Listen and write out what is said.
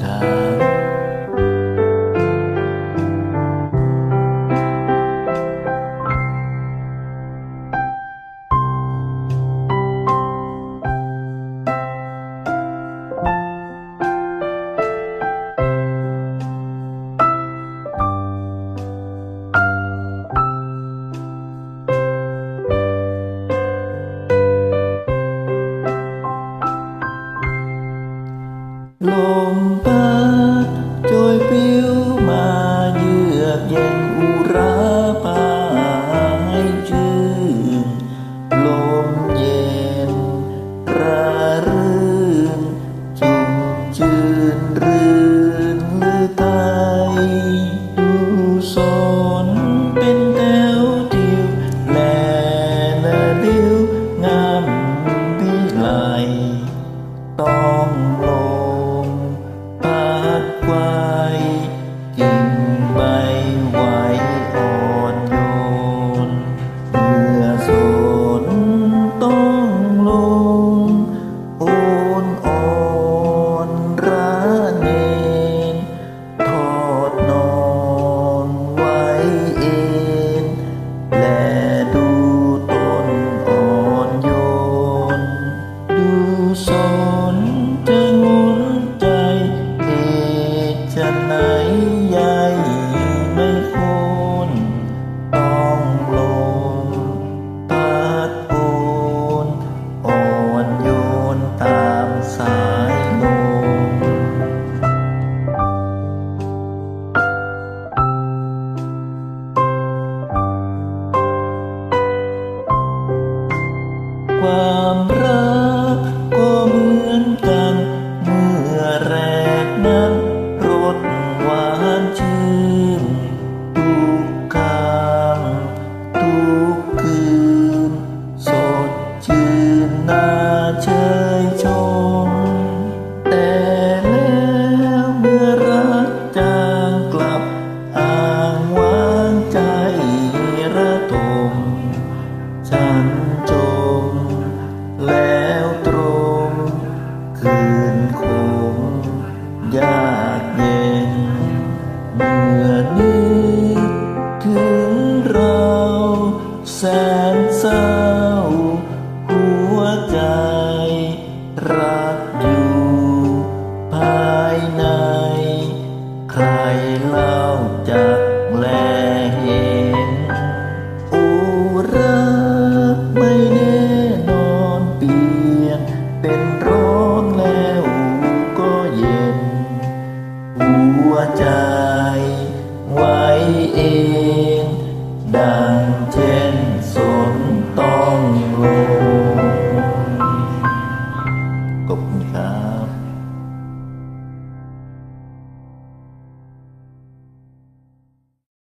的。Lompat 我。 ไหนใหญ่ไม่คุนต้องลมพัดปูนอ่อนโยนตามสายลมคว ตื่นมาเชยชม แต่แล้วเมื่อรักจากลับอ้างวางใจระทมฉันจม แล้วตรงคืนคงยากเย็นเมื่อนี้ถึงเราแสนเศร้า ใจไว้เอง